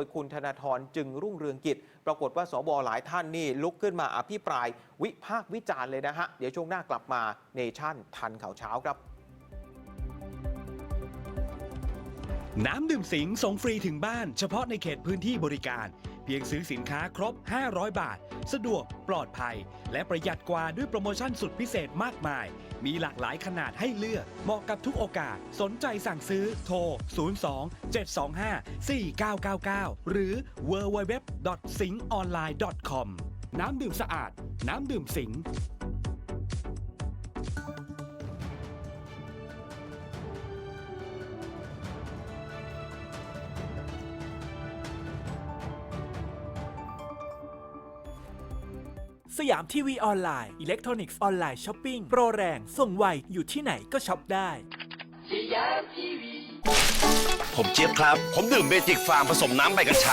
โดยคุณธนาธรจึงรุ่งเรืองกิจ ปรากฏว่าสวหลายท่านนี่ลุกขึ้นมาอภิปราย วิพากษ์วิจารณ์เลยนะฮะ เดี๋ยวช่วงหน้ากลับมาเนชั่นทันข่าวเช้าครับ น้ำดื่มสิงส่งฟรีถึงบ้าน เฉพาะในเขตพื้นที่บริการ เพียงซื้อสินค้าครบ 500 บาท สะดวกปลอดภัย และประหยัดกว่าด้วยโปรโมชั่นสุดพิเศษมากมาย มีหลากหลายขนาดให้เลือก เหมาะกับทุกโอกาส สนใจสั่งซื้อโทร 02 725 4999 หรือ www.singonline.com น้ำดื่มสะอาด น้ำดื่มสิง สยามทีวีออนไลน์อิเล็กทรอนิกส์ออนไลน์ช้อปปิ้งโปรแรงส่งไวอยู่ที่ไหนก็ช็อปได้ ผมเจี๊ยบครับ ผมดื่มเบจิกฟาร์มผสมน้ำใบกัญชา